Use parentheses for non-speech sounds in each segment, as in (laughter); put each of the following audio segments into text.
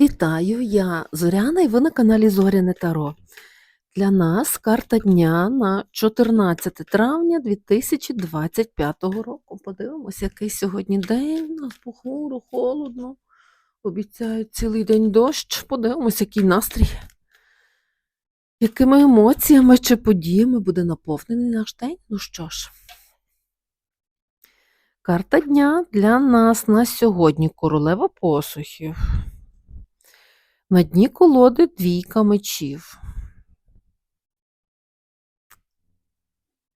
Вітаю, я Зоряна і ви на каналі Зоряне Таро. Для нас карта дня на 14 травня 2025 року. Подивимось, який сьогодні день. Нас похмуро, холодно. Обіцяють цілий день дощ. Подивимось, який настрій. Якими емоціями чи подіями буде наповнений наш день? Ну що ж. Карта дня для нас на сьогодні королева посухів. На дні колоди двійка мечів.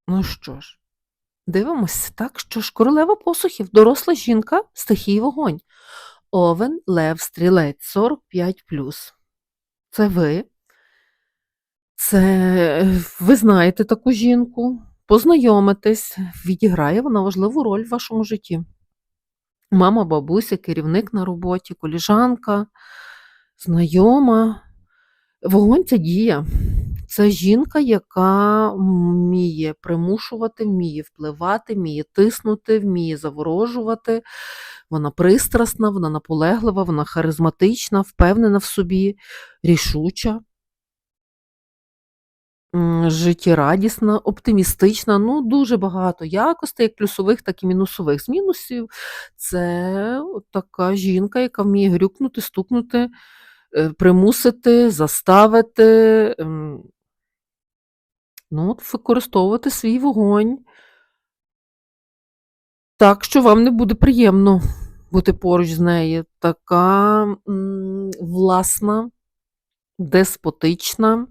Ну що ж, дивимося так, що ж королева посухів, доросла жінка, стихій вогонь. Овен, Лев, Стрілець, 45. Це ви. Це ви знаєте таку жінку, познайомитесь, відіграє вона важливу роль в вашому житті. Мама, бабуся, керівник на роботі, коліжанка знайома. Вогонь це дія. Це жінка, яка вміє примушувати, вміє впливати, вміє тиснути, вміє заворожувати. Вона пристрасна, вона наполеглива, вона харизматична, впевнена в собі, рішуча, життєрадісна, оптимістична. Ну, дуже багато якостей, як плюсових, так і мінусових. З мінусів це така жінка, яка вміє грюкнути, стукнути примусити, заставити, ем, ну, використовувати свій вогонь так, що вам не буде приємно бути поруч з нею. Така власна, деспотична.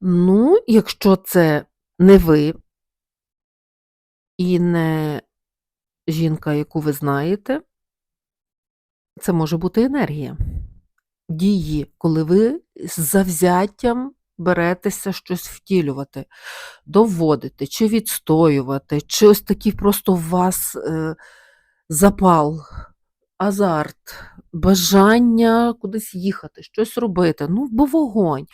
Ну, якщо це не ви і не жінка, яку ви знаєте, це може бути енергія дії, коли ви з завзяттям беретеся щось втілювати, доводити, чи відстоювати, чи ось такий просто у вас е, запал, азарт, бажання кудись їхати, щось робити. Ну, бо вогонь.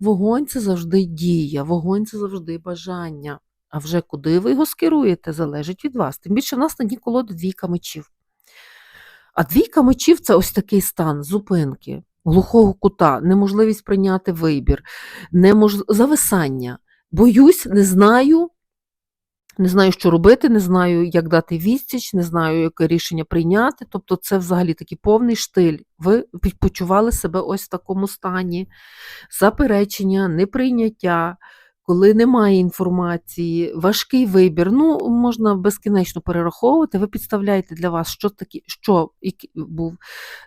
Вогонь це завжди дія, вогонь це завжди бажання. А вже куди ви його скеруєте, залежить від вас. Тим більше в нас на дні колоди двійка мечів. А двійка мечів це ось такий стан зупинки, глухого кута, неможливість прийняти вибір, немож... зависання. Боюсь, не знаю, не знаю, що робити, не знаю, як дати відсіч, не знаю, яке рішення прийняти. Тобто, це взагалі такий повний штиль. Ви почували себе ось в такому стані заперечення, неприйняття. Коли немає інформації, важкий вибір, ну можна безкінечно перераховувати. Ви підставляєте для вас, що такі, що який був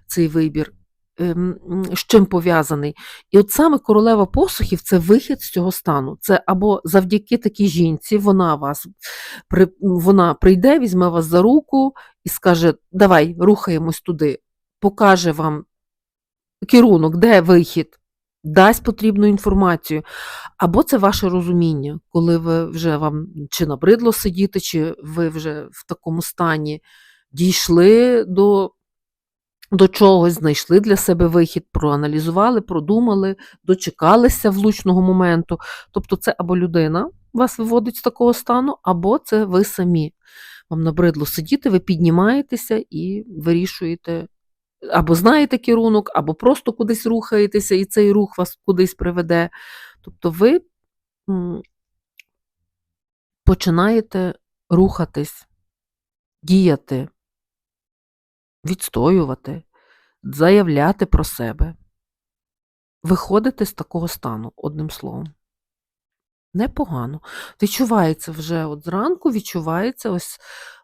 цей вибір, ем, з чим пов'язаний. І от саме королева посухів це вихід з цього стану. Це або завдяки такій жінці, вона вас вона прийде, візьме вас за руку і скаже: Давай, рухаємось туди, покаже вам керунок, де вихід дасть потрібну інформацію. Або це ваше розуміння, коли ви вже вам чи набридло сидіти, чи ви вже в такому стані дійшли до до чогось, знайшли для себе вихід, проаналізували, продумали, дочекалися влучного моменту. Тобто, це або людина вас виводить з такого стану, або це ви самі. Вам набридло сидіти, ви піднімаєтеся і вирішуєте або знаєте керунок, або просто кудись рухаєтеся, і цей рух вас кудись приведе. Тобто ви починаєте рухатись, діяти, відстоювати, заявляти про себе, виходити з такого стану, одним словом. Непогано. Відчувається вже от зранку, відчувається ось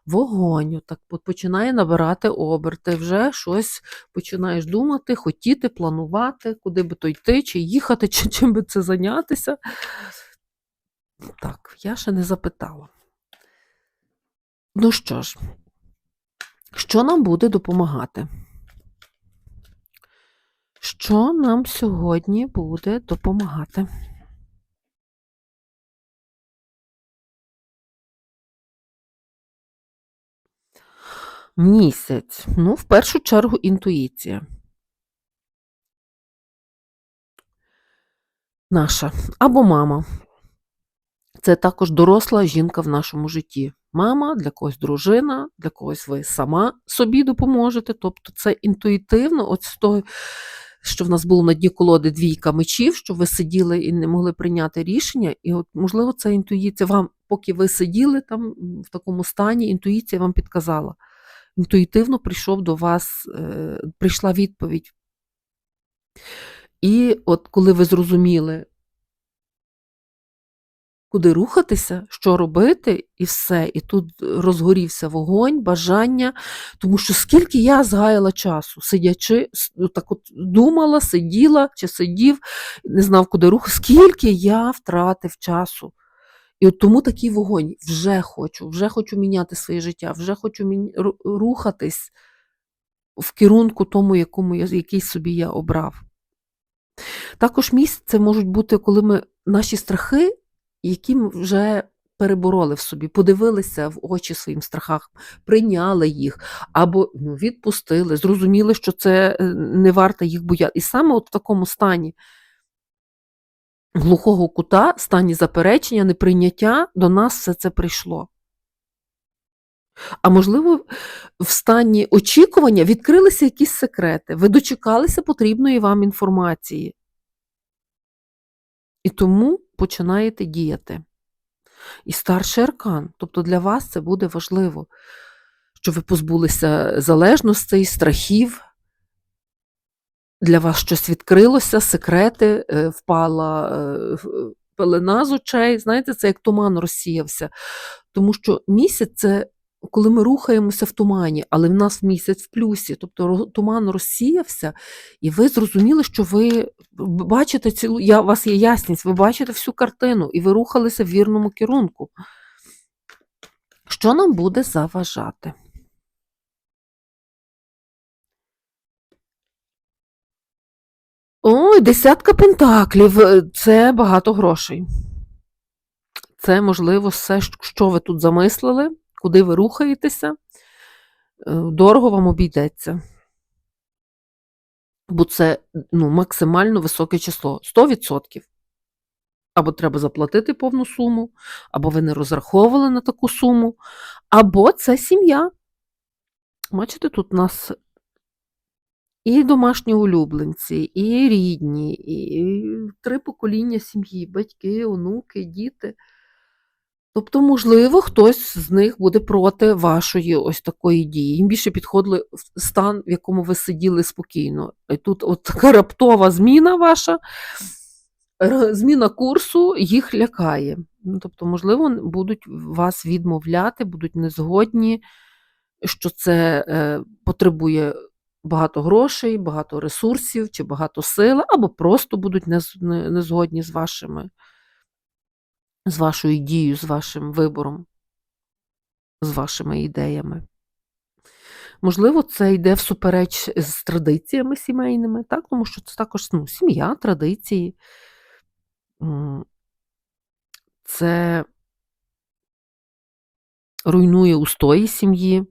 вогонь, так починає набирати оберти, вже щось починаєш думати, хотіти, планувати, куди би то йти, чи їхати, (laughs) чи чим би це зайнятися. Так, я ще не запитала. Ну що ж, що нам буде допомагати? Що нам сьогодні буде допомагати? Місяць. Ну, в першу чергу, інтуїція. Наша або мама. це також доросла жінка в нашому житті. Мама, для когось дружина, для когось ви сама собі допоможете. Тобто це інтуїтивно, от з того, що в нас було на дні колоди двійка мечів, що ви сиділи і не могли прийняти рішення. І от, можливо, це інтуїція вам, поки ви сиділи там в такому стані, інтуїція вам підказала. Інтуїтивно прийшов до вас, е, прийшла відповідь. І от коли ви зрозуміли, куди рухатися, що робити, і все. І тут розгорівся вогонь, бажання, тому що скільки я згаяла часу, сидячи, ну, так от думала, сиділа чи сидів, не знав, куди рухати, скільки я втратив часу. І от тому такий вогонь вже хочу, вже хочу міняти своє життя, вже хочу рухатись в керунку тому, якому я, який собі я обрав. Також місць це можуть бути, коли ми наші страхи, які ми вже перебороли в собі, подивилися в очі своїм страхам, прийняли їх або ну, відпустили, зрозуміли, що це е, не варто їх бояти. І саме от в такому стані глухого кута, стані заперечення, неприйняття до нас все це прийшло. А можливо, в стані очікування відкрилися якісь секрети, ви дочекалися потрібної вам інформації. І тому починаєте діяти. І старший аркан, тобто для вас це буде важливо, що ви позбулися залежностей, страхів, для вас щось відкрилося, секрети, е, впала е, пелена з очей. Знаєте, це як туман розсіявся. Тому що місяць це коли ми рухаємося в тумані, але в нас місяць в плюсі, тобто туман розсіявся, і ви зрозуміли, що ви бачите цілу, я, у вас є ясність, ви бачите всю картину, і ви рухалися в вірному керунку. Що нам буде заважати? Ой, десятка пентаклів е, це багато грошей. Це, можливо, все, що ви тут замислили, куди ви рухаєтеся, е, дорого вам обійдеться. Бо це ну, максимально високе число 100%. Або треба заплатити повну суму, або ви не розраховували на таку суму, або це сім'я. Бачите, тут у нас і домашні улюбленці, і рідні, і три покоління сім'ї, батьки, онуки, діти. Тобто, можливо, хтось з них буде проти вашої ось такої дії. Їм більше підходили в стан, в якому ви сиділи спокійно. І тут от така раптова зміна ваша, зміна курсу їх лякає. Ну, тобто, можливо, будуть вас відмовляти, будуть незгодні, що це е, потребує багато грошей, багато ресурсів чи багато сили, або просто будуть нез- не- незгодні з вашими з вашою дією, з вашим вибором, з вашими ідеями. Можливо, це йде всупереч з традиціями сімейними, так? тому що це також ну, сім'я, традиції. Це руйнує устої сім'ї,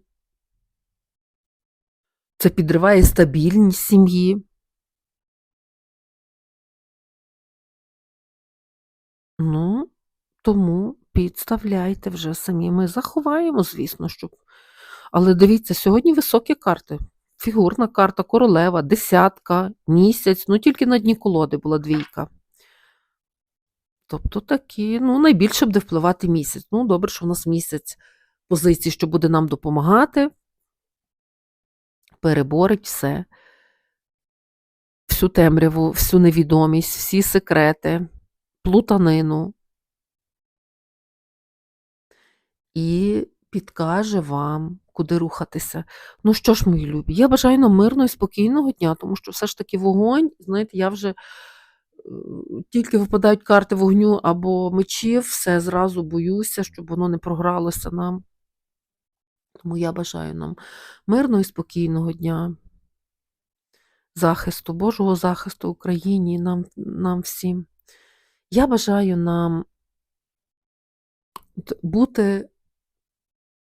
це підриває стабільність сім'ї. Ну, тому підставляйте вже самі. Ми заховаємо, звісно, щоб. Але дивіться, сьогодні високі карти. Фігурна карта, королева, десятка, місяць. Ну, тільки на дні колоди була двійка. Тобто такі, ну, найбільше буде впливати місяць. Ну, добре, що в нас місяць позиції, що буде нам допомагати, переборить все. Всю темряву, всю невідомість, всі секрети, плутанину. і підкаже вам, куди рухатися. Ну що ж, мої любі, я бажаю нам мирного і спокійного дня, тому що все ж таки вогонь, знаєте, я вже е, тільки випадають карти вогню або мечів, все зразу боюся, щоб воно не програлося нам. Тому я бажаю нам мирного і спокійного дня, захисту, Божого захисту Україні, нам, нам всім. Я бажаю нам бути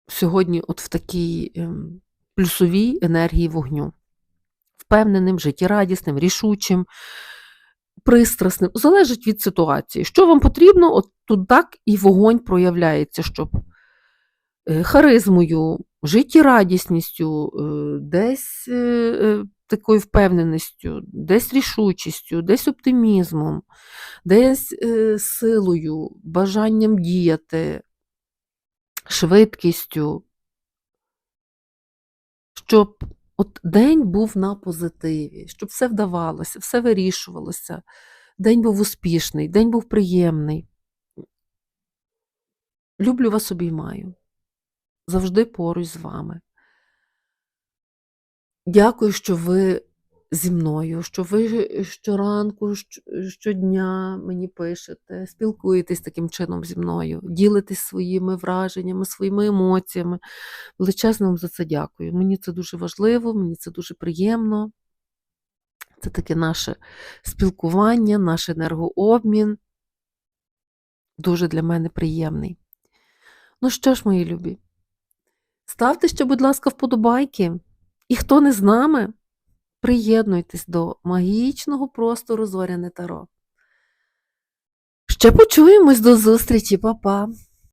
сьогодні от в такій ем, плюсовій енергії вогню, впевненим, життєрадісним, рішучим, пристрасним. Залежить від ситуації. Що вам потрібно, от тут так і вогонь проявляється, щоб е, харизмою, життєрадісністю, е, десь е, такою впевненістю, десь рішучістю, десь оптимізмом, десь е, силою, бажанням діяти, швидкістю, щоб от день був на позитиві, щоб все вдавалося, все вирішувалося. День був успішний, день був приємний. Люблю вас обіймаю. Завжди поруч з вами. Дякую, що ви зі мною, що ви щоранку, щодня мені пишете, спілкуєтесь таким чином зі мною, ділитесь своїми враженнями, своїми емоціями. Величезно вам за це дякую. Мені це дуже важливо, мені це дуже приємно. Це таке наше спілкування, наш енергообмін. Дуже для мене приємний. Ну що ж, мої любі, ставте ще, будь ласка, вподобайки. І хто не з нами, приєднуйтесь до магічного простору Зоряне Таро. Ще почуємось до зустрічі, Па-па!